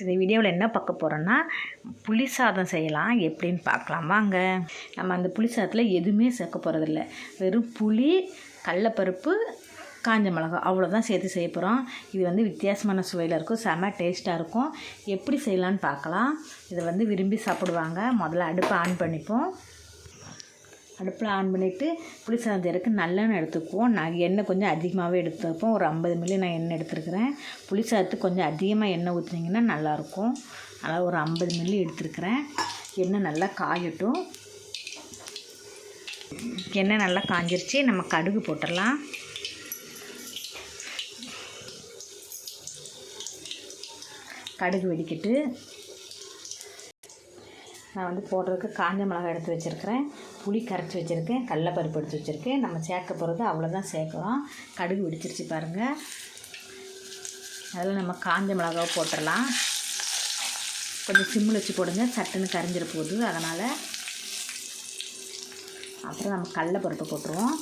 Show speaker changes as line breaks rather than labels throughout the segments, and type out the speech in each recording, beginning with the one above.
இந்த வீடியோவில் என்ன பார்க்க போகிறோன்னா புளி சாதம் செய்யலாம். எப்படின்னு பார்க்கலாம். வாங்க. நம்ம அந்த புளி சாதத்தில் எதுவுமே சேர்க்க போகிறதில்ல வெறும் புளி கடலப்பருப்பு காஞ்ச மிளகா அவ்வளோதான் சேர்த்து செய்ய போகிறோம் இது வந்து வித்தியாசமான சுவையில் இருக்கும். செம டேஸ்ட்டாக இருக்கும். எப்படி செய்யலான்னு பார்க்கலாம். இதை வந்து விரும்பி சாப்பிடுவாங்க. முதல்ல அடுப்பை ஆன் பண்ணிப்போம். அடுப்பில் ஆன் பண்ணிவிட்டு புளி சாதத்தை இறக்கு நல்லெண்ணெய் எடுத்துக்குவோம். நான் எண்ணெய் கொஞ்சம் அதிகமாகவே எடுத்துப்போம் ஒரு ஐம்பது மில்லி நான் எண்ணெய் எடுத்துருக்கிறேன். புளி சாதத்துக்கு கொஞ்சம் அதிகமாக எண்ணெய் ஊற்றினீங்கன்னா நல்லாயிருக்கும். அதனால் ஒரு ஐம்பது மில்லி எடுத்துருக்கிறேன். எண்ணெய் நல்லா காயட்டும். எண்ணெய் நல்லா காஞ்சிருச்சு. நம்ம கடுகு போட்டுடலாம். கடுகு வெடிக்கிட்டு. நான் வந்து போடுறதுக்கு காஞ்ச மிளகாய் எடுத்து வச்சுருக்கிறேன். புளி கரைச்சி வச்சுருக்கேன். கடலப்பருப்பு எடுத்து வச்சுருக்கேன். நம்ம சேர்க்க போகிறது அவ்வளோதான் சேர்க்குறோம் கடுகு வெடிச்சிருச்சு பாருங்கள் அதில் நம்ம காஞ்ச மிளகாவை போட்டுடலாம். கொஞ்சம் சிம்மில் வச்சு போடுங்க. சட்டுன்னு கரைஞ்சிட போகுது. அதனால் அப்புறம் நம்ம கடலப்பருப்பு போட்டுருவோம்.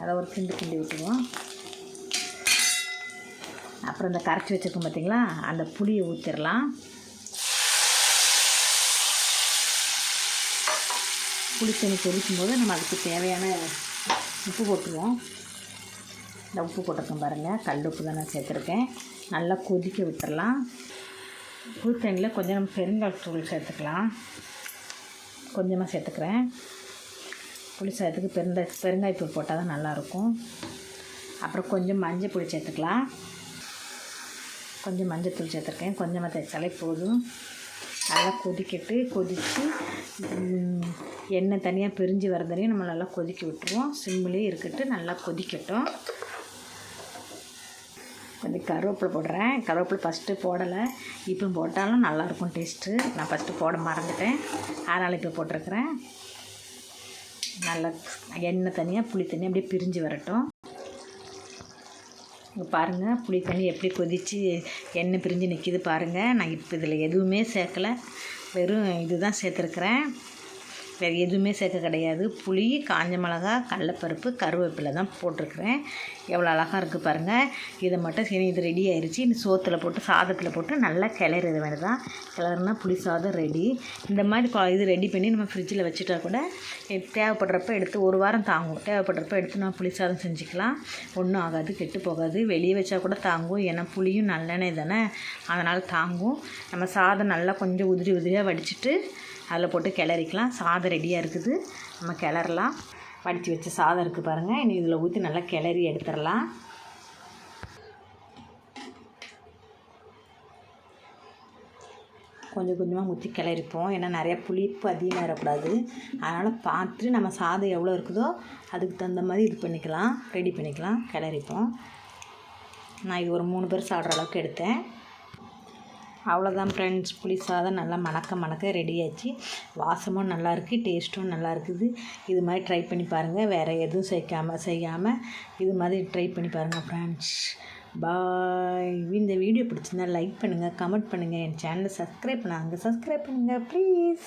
அதை ஒரு கிண்டு கிண்டி விட்டுருவோம். அப்புறம் இந்த கரைச்சி வச்சுருக்கோம் பார்த்தீங்களா அந்த புளியை ஊற்றிடலாம் புளி தண்ணி கொதிக்கும் போது நம்ம அதுக்கு தேவையான உப்பு போட்டுருவோம். இந்த உப்பு போட்டிருக்கோம் பாருங்கள் கல் உப்பு தான் நான் சேர்த்துருக்கேன். நல்லா கொதிக்க விட்டுறலாம். புளி தண்ணியில் கொஞ்சம் நம்ம பெருங்காயத்தூள் சேர்த்துக்கலாம். கொஞ்சமாக சேர்த்துக்கிறேன். புளி சாதத்துக்கு பெருங்காய பெருங்காயத்தூள் போட்டால் தான் நல்லாயிருக்கும். அப்புறம் கொஞ்சம் மஞ்சள் பொடி சேர்த்துக்கலாம். கொஞ்சம் மஞ்சத்தூள் சேர்த்துருக்கேன். கொஞ்சமாக தைச்சாலே போதும். நல்லா கொதிக்கட்டு கொதித்து எண்ணெய் தனியாக பிரிஞ்சு வரதனையும் நம்ம நல்லா கொதிக்க விட்டுருவோம். சிம்மிலே இருக்கட்டு நல்லா கொதிக்கட்டும். கொஞ்சம் கருவேப்பிலை போடுறேன். கருவேப்பிலை ஃபஸ்ட்டு போடலை. இப்போ போட்டாலும் நல்லாயிருக்கும் டேஸ்ட்டு நான் ஃபஸ்ட்டு போட மறந்துட்டேன். அதனால் இப்போ போட்டிருக்கிறேன். நல்லா எண்ணெய் தனியாக புளி தனியாக அப்படியே பிரிஞ்சு வரட்டும். இங்கே பாருங்கள் புளி தண்ணி எப்படி கொதித்து எண்ணெய் பிரிஞ்சு நிற்கிது பாருங்கள் நான் இப்போ இதில் எதுவுமே சேர்க்கலை. வெறும் இது தான் சேர்த்துருக்குறேன். வேறு எதுவுமே சேர்க்க கிடையாது. புளி காஞ்ச மிளகா கடலப்பருப்பு கருவேப்பிலை தான் போட்டிருக்கிறேன். எவ்வளோ அழகாக இருக்குது பாருங்கள் இதை மட்டும் சரி இது ரெடி ஆயிடுச்சு இந்த சோத்தில் போட்டு சாதத்தில் போட்டு நல்லா கிளறது தான். கிளறுனா புளி சாதம் ரெடி இந்த மாதிரி இது ரெடி பண்ணி நம்ம ஃப்ரிட்ஜில் வச்சுட்டா கூட தேவைப்படுறப்ப எடுத்து ஒரு வாரம் தாங்கும். தேவைப்படுறப்ப எடுத்து நம்ம புளி சாதம் செஞ்சுக்கலாம். ஒன்றும் ஆகாது கெட்டு போகாது. வெளியே வச்சா கூட தாங்கும். ஏன்னா புளியும் நல்லெண்ணெய் தானே. அதனால் தாங்கும். நம்ம சாதம் நல்லா கொஞ்சம் உதிரி உதிரியாக வடிச்சிட்டு அதில் போட்டு கிளறிக்கலாம். சாதம் ரெடியாக இருக்குது. நம்ம கிளறலாம். வடித்து வச்ச சாதம் இருக்குது பாருங்கள் இனி இதில் ஊற்றி நல்லா கிளறி எடுத்துடலாம். கொஞ்சம் கொஞ்சமாக ஊற்றி கிளறிப்போம். ஏன்னா நிறையா புளிப்பு அதிகமாக வரக்கூடாது. அதனால் பார்த்துட்டு நம்ம சாதம் எவ்வளோ இருக்குதோ அதுக்கு தகுந்த மாதிரி இது பண்ணிக்கலாம். ரெடி பண்ணிக்கலாம். கிளறிப்போம். நான் இது ஒரு மூணு பேர் சாப்பிட்ற அளவுக்கு எடுத்தேன். அவ்வளோதான் ஃப்ரெண்ட்ஸ் புளி சாதம் நல்லா மணக்க மணக்க ரெடி ஆச்சு. வாசமும் நல்லாயிருக்கு டேஸ்ட்டும் நல்லா இருக்குது. இது மாதிரி ட்ரை பண்ணி பாருங்கள் வேறு எதுவும் சேர்க்காமல் செய்யாமல் இது மாதிரி ட்ரை பண்ணி பாருங்கள் ஃப்ரெண்ட்ஸ் பாய் இந்த வீடியோ பிடிச்சிருந்தா லைக் பண்ணுங்கள் கமெண்ட் பண்ணுங்கள் என் சேனலை சப்ஸ்கிரைப் பண்ணாங்க. சப்ஸ்கிரைப் பண்ணுங்கள் ப்ளீஸ்